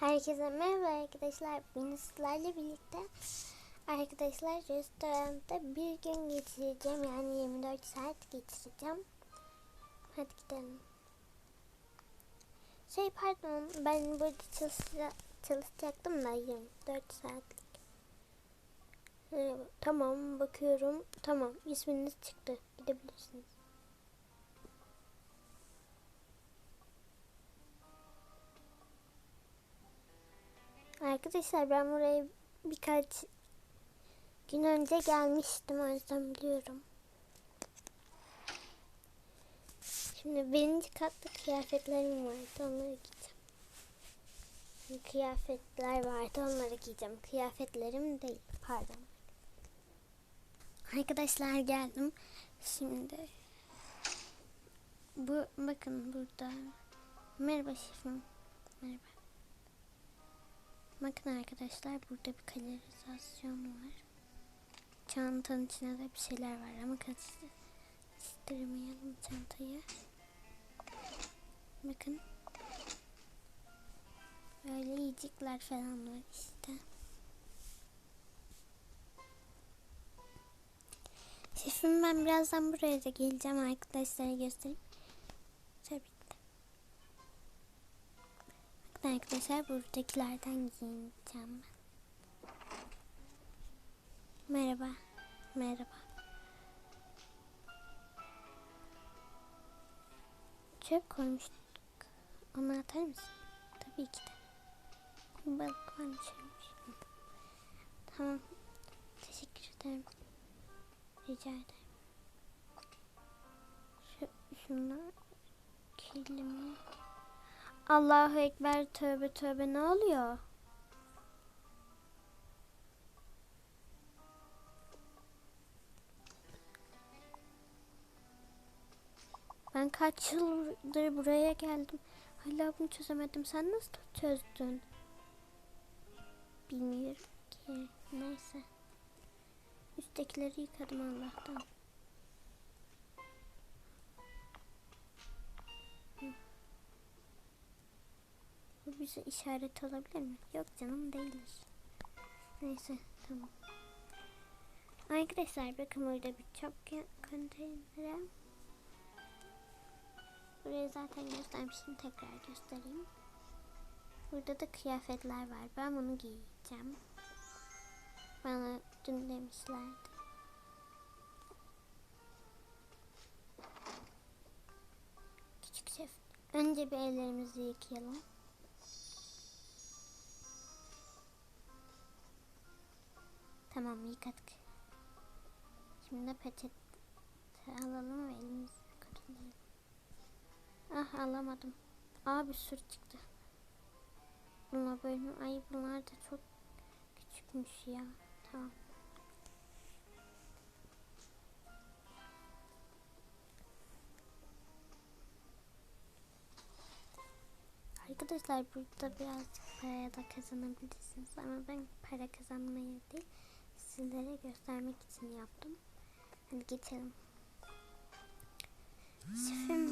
Herkese merhaba arkadaşlar. Bugün sizlerle birlikte arkadaşlar restoranda bir gün geçireceğim. Yani 24 saat geçireceğim. Hadi gidelim. Şey pardon ben burada çalışa, çalışacaktım da 24 saatlik. Ee, tamam bakıyorum. Tamam isminiz çıktı. Gidebilirsiniz. Arkadaşlar ben buraya birkaç gün önce gelmiştim o yüzden biliyorum. Şimdi birinci katta kıyafetlerim vardı onları giyeceğim. Şimdi Kıyafetler vardı onları giyeceğim. Kıyafetlerim değil pardon. Arkadaşlar geldim. Şimdi bu bakın burada. Merhaba şefim. Merhaba. Bakın arkadaşlar burada bir kalorizasyon var. Çantanın içinde de bir şeyler var ama karıştırmayalım çantayı. Bakın. Böyle yiyecekler falan var işte. Şefim ben birazdan buraya da geleceğim arkadaşlara göstereyim. Tabii ki de. Bakın arkadaşlar buradakilerden giyineceğim ben. Merhaba. Merhaba. Çöp koymuştuk. Onu atar mısın? Tabii ki de. Balık varmış. Tamam. Teşekkür ederim. Rica ederim. Şu, şunlar kirli? Allahu Ekber tövbe tövbe ne oluyor? Ben kaç yıldır buraya geldim. Hala bunu çözemedim. Sen nasıl çözdün? Bilmiyorum ki. Neyse. Üsttekileri yıkadım Allah'tan. Bu bize işaret olabilir mi? Yok canım değildir. Neyse tamam. Arkadaşlar bakın burada bir çöp konteyneri. Burayı zaten göstermiştim. Tekrar göstereyim. Burada da kıyafetler var. Ben bunu giyeceğim. Bana dün demişlerdi. Küçük şef. Önce bir ellerimizi yıkayalım. Tamam yıkadık. Şimdi de peçete alalım ve elimizi kurulayalım. Ah alamadım. Aa bir sürü çıktı. Bunlar böyle ay bunlar da çok küçükmüş ya. Tamam. Arkadaşlar burada birazcık para da kazanabilirsiniz ama ben para kazanmaya değil sizlere göstermek için yaptım. Hadi geçelim. Şefim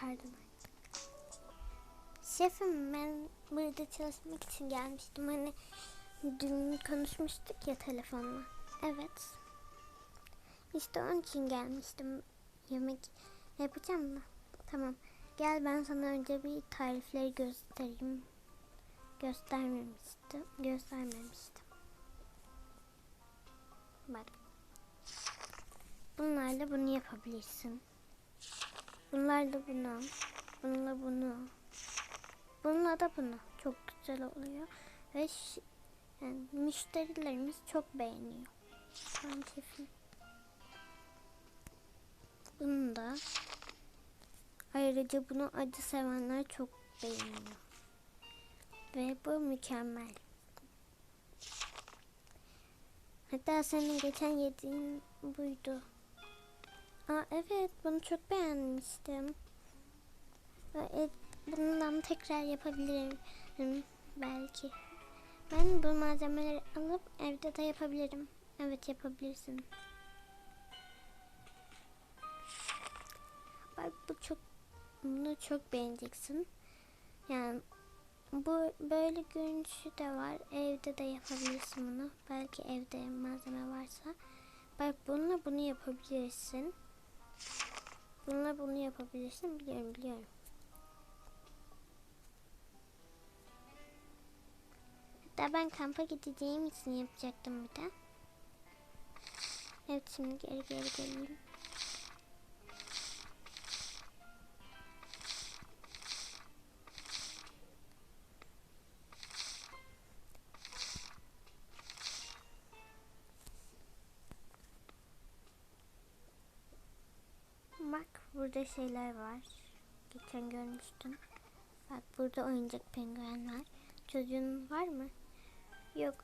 pardon. Şefim ben burada çalışmak için gelmiştim. Hani dün konuşmuştuk ya telefonla. Evet. İşte onun için gelmiştim. Yemek yapacağım da. Tamam. Gel ben sana önce bir tarifleri göstereyim. Göstermemiştim. Göstermemiştim. Bak. Bunlarla bunu yapabilirsin. Bunlarla bunu. Bununla bunu. Bununla da bunu. Çok güzel oluyor. Ve yani müşterilerimiz çok beğeniyor. Şefim. Bunu da. Ayrıca bunu acı sevenler çok beğeniyor. Ve bu mükemmel. Hatta senin geçen yediğin buydu. Aa evet bunu çok beğenmiştim. Evet, bundan tekrar yapabilirim belki. Ben bu malzemeleri alıp evde de yapabilirim. Evet yapabilirsin. Bak bu çok bunu çok beğeneceksin. Yani bu böyle görünüşü de var. Evde de yapabilirsin bunu. Belki evde malzeme varsa. Bak bununla bunu yapabilirsin. Bununla bunu yapabilirsin. Biliyorum biliyorum. Hatta ben kampa gideceğim için yapacaktım bir de. Evet şimdi geri geri geleyim. Burada şeyler var. Geçen görmüştüm. Bak burada oyuncak penguen var. Çocuğun var mı? Yok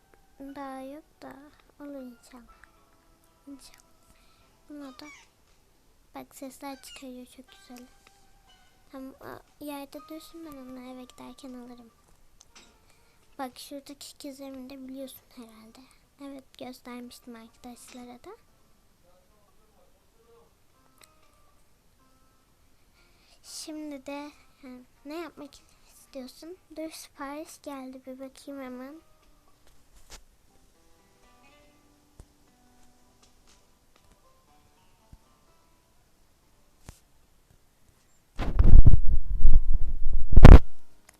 daha yok da olur inşallah. İnşallah. Buna da bak sesler çıkarıyor çok güzel. Tam yerde dursun ben onu eve giderken alırım. Bak şuradaki ikizlerimi de biliyorsun herhalde. Evet göstermiştim arkadaşlara da. Şimdi de ne yapmak istiyorsun? Dur sipariş geldi bir bakayım hemen.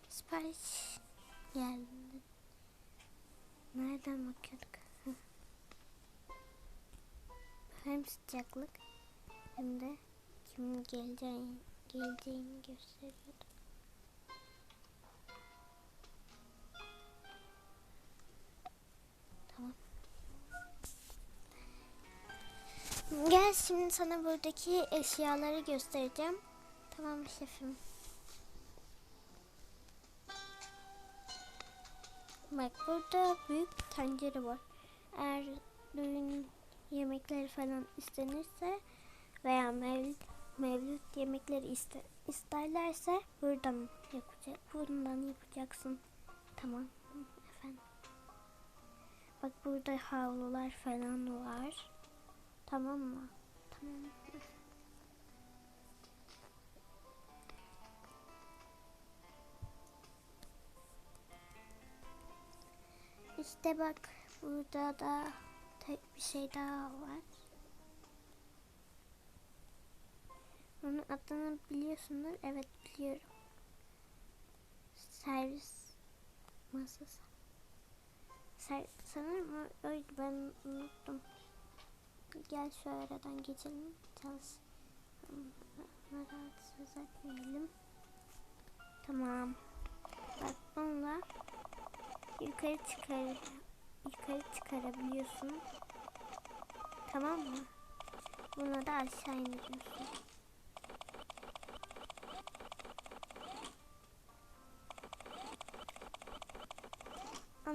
Sipariş geldi. Nereden bakıyorduk? Hem sıcaklık hem de kimin geleceğini, geleceğini gösteriyordu. Tamam. Gel şimdi sana buradaki eşyaları göstereceğim. Tamam şefim. Bak burada büyük bir tencere var. Eğer düğün yemekleri falan istenirse veya mevlüt, mevlüt yemekleri iste, isterlerse buradan yapacak, bundan yapacaksın. Tamam efendim. Bak burada havlular falan var. Tamam mı? Tamam. İşte bak burada da tek bir şey daha var. Onun adını biliyorsunuz. Evet biliyorum. Servis masası. Ser, sanırım oydu ben unuttum. Gel şu aradan geçelim. Çalış. Rahatsız etmeyelim. Tamam. Bak bununla yukarı çıkar yukarı çıkarabiliyorsun. Tamam mı? Bunu da aşağı indiriyorsun.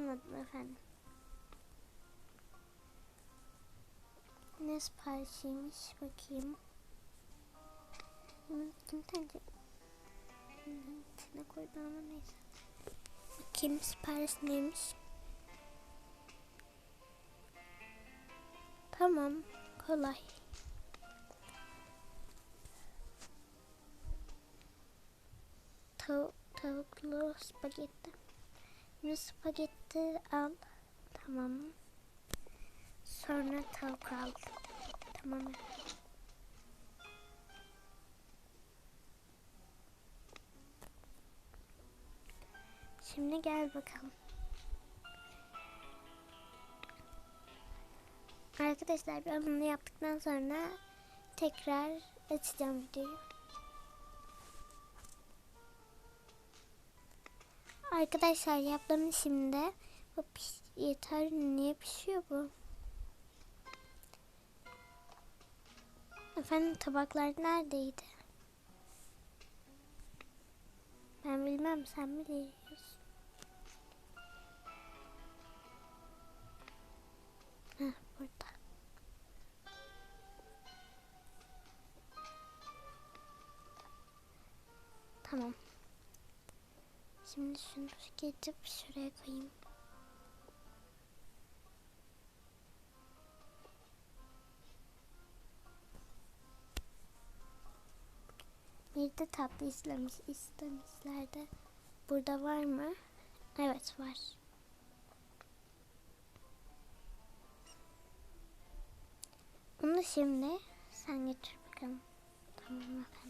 Anladım efendim. Ne siparişiymiş bakayım. Kim tencere? İçine koydu ama neyse. Bakayım sipariş neymiş. Tamam. Kolay. Tav tavuklu spagetti. Şimdi spagetti al. Tamam. Sonra tavuk al. Tamam. Şimdi gel bakalım. Arkadaşlar ben bunu yaptıktan sonra tekrar açacağım videoyu. Arkadaşlar yaptım şimdi. Piş- yeter niye pişiyor bu? Efendim tabaklar neredeydi? Ben bilmem sen biliyorsun. Heh, burada. Tamam. Şimdi şunu getirip şuraya koyayım. Bir de tatlı istemiş, istemişlerdi. Burada var mı? Evet var. Onu şimdi sen getir bakalım. Tamam efendim.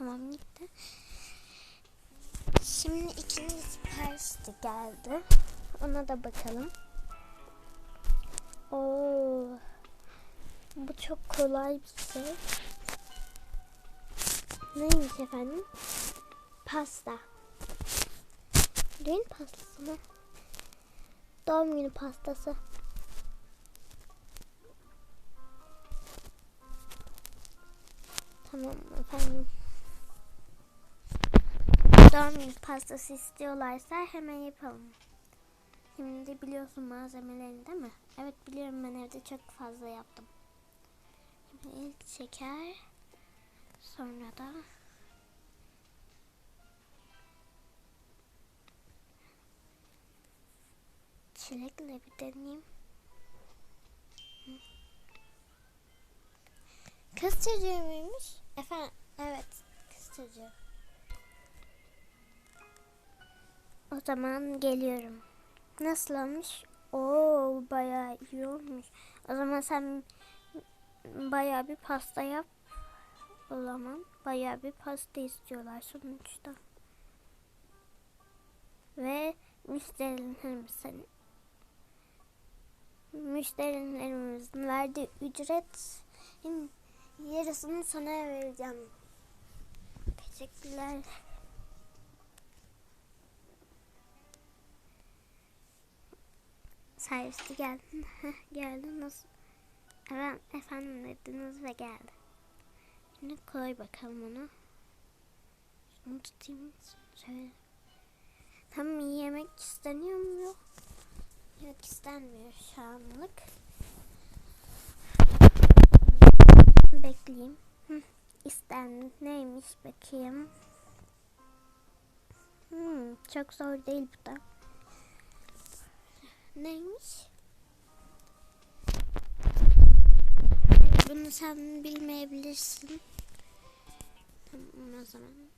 Tamam gitti. Şimdi ikinci sipariş geldi. Ona da bakalım. Oo. Bu çok kolay bir şey. Neymiş efendim? Pasta. Düğün pastası mı? Doğum günü pastası. Tamam efendim. Doğum günü pastası istiyorlarsa hemen yapalım. Şimdi biliyorsun malzemelerini değil mi? Evet biliyorum ben evde çok fazla yaptım. Şimdi ilk şeker. Sonra da çilekle bir deneyeyim. Kız çocuğu muymuş? Efendim evet kız çocuğu. O zaman geliyorum. Nasıl olmuş? Oo bayağı iyi olmuş. O zaman sen bayağı bir pasta yap. O zaman bayağı bir pasta istiyorlar sonuçta. Ve müşterilerimizin müşterilerimizin verdiği ücret yarısını sana vereceğim. Teşekkürler. Servisi geldi. geldi nasıl? Evet efendim dediniz ve geldi. Şimdi koy bakalım onu. Şunu tutayım. Şöyle. Tam yemek isteniyor mu? Yok. Yok istenmiyor şu anlık. Bekleyeyim. Hı. Neymiş bakayım. Hmm, çok zor değil bu da. Neymiş? Bunu sen bilmeyebilirsin. Tamam o zaman.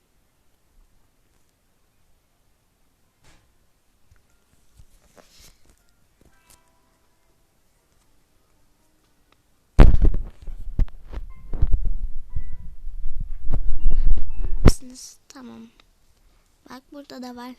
Tamam. Bak burada da var.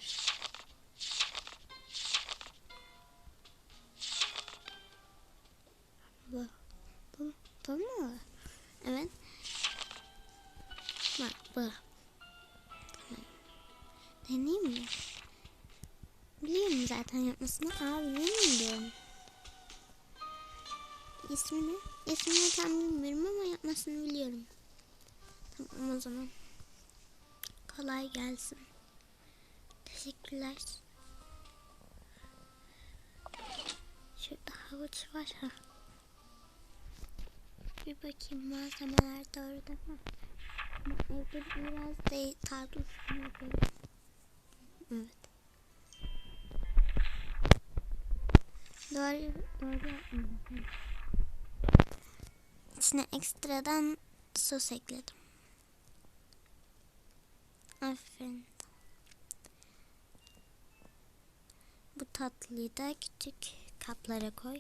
Deneyeyim mi? Biliyorum zaten yapmasını. Abi yemin ediyorum. İsmini, ismini tam bilmiyorum ama yapmasını biliyorum. Tamam o zaman. Kolay gelsin. Teşekkürler. Şurada havuç var ha. Bir bakayım malzemeler doğru değil mi? Ama evde biraz değil tatlı yapıyorum. Evet. Doğru, doğru yapmadım. İçine ekstradan sos ekledim. Aferin. Bu tatlıyı da küçük kaplara koy.